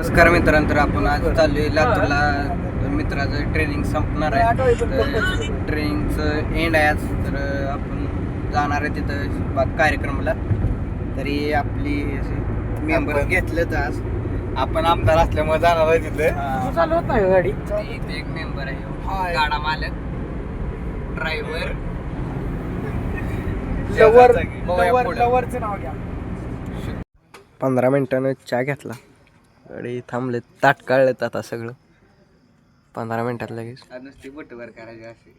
नमस्कार मित्रांनो तर आपण आज चाललोय लातूरला. मित्राचं ट्रेनिंग संपणार आहे. तर ट्रेनिंगचं एंड आहे आज. तर आपण जाणार आहे तिथं कार्यक्रमाला. तरी आपली मेंबर घेतलं आज. आपण आमदार असल्यामुळे जाणार आहे तिथे. हा, चालू होत नाही गाडी? इथे एक मेंबर आहे. गाडा मालक ड्रायव्हर लवर. लवरचं नाव घ्या. पंधरा मिनिटानं चहा घेतला. गाडी थांबले ताट काढलेत आता सगळं. पंधरा मिनिटात लगेच. नुसती बोटवर करायची अशी.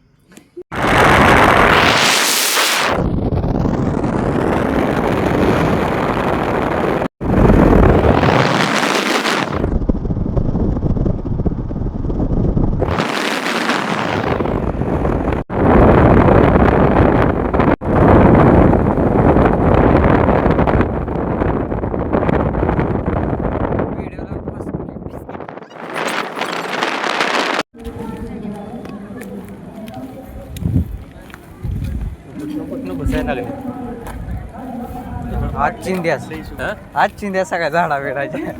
आज चिंध्या. आज चिंध्या सगळ्या झाडा वेळाच्या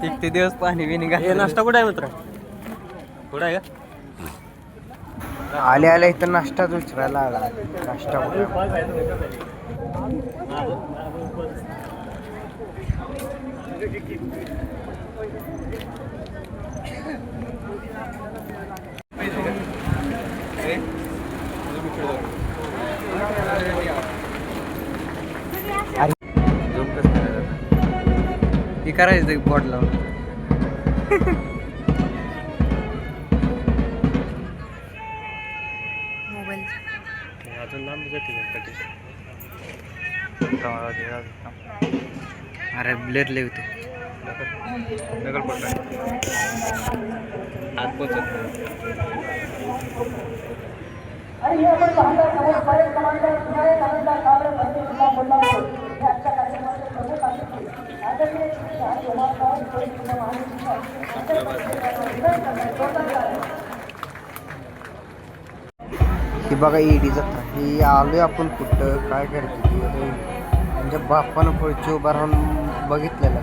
किती दिवस पाणी बिनी घातलं नाश्ता कुठे आहे मित्र? कुठे आहे आले आले इथं नाश्ताच विचारायला आला. नाश्ता कुठं? करायचं ते बोट लावून. अरे ब्लेरले होते. नकल पडला आत पोचत ही बघा ईडी जाता ही आलोय आपण कुठं काय करते म्हणजे बापानं पुढची उभा राहून बघितलेलं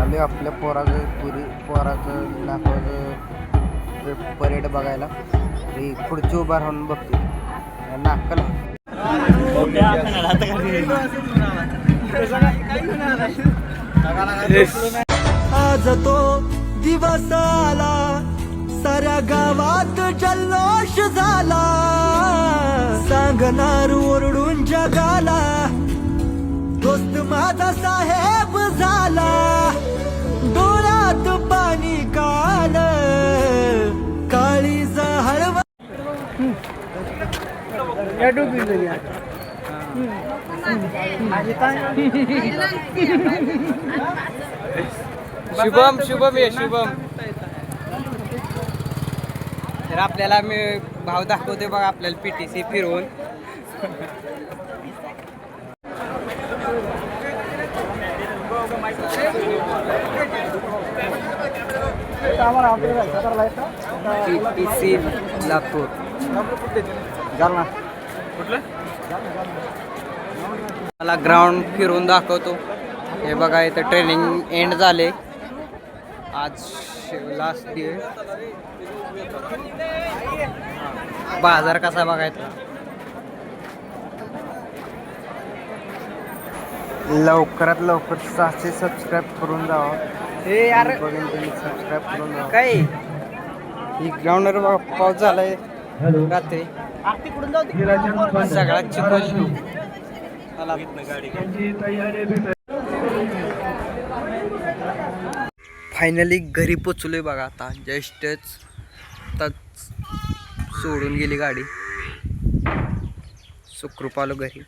आलोय आपल्या पोराचं पुरी पोराचं नाकाचं परेड बघायला. ही खुर्ची उभा राहून बघते नाकल. आज तो दिवस आला. साऱ्या गावात जल्लोष झाला. सांगणार ओरडून जगाला. दोस्त माझा साहेब झाला. डोळ्यात पाणी काल. काळी हळवा शुभम शुभम ये शुभम. तर आपल्याला मी भाव दाखवते बघा आपल्याला पीटीसी फिरवून. पीटीसी लातूर. मला ग्राउंड फिरून दाखवतो. हे बघा इथं ट्रेनिंग एंड झाले. आज लास्ट डे बाजार कसा बघायचा लवकरात लवकर सहाशे सबस्क्राईब करून जावा. हे यार बघून तुम्ही सबस्क्राईब करून जावा. काय? ही ग्राउंडवर पाऊस झालाय. रात्री. आरती कुठून जाऊ सगळा चिखल मला फायनली घरी पोचलोय बघा आता. जस्टच आताच सोडून गेली गाडी. सुखरूप आलो घरी.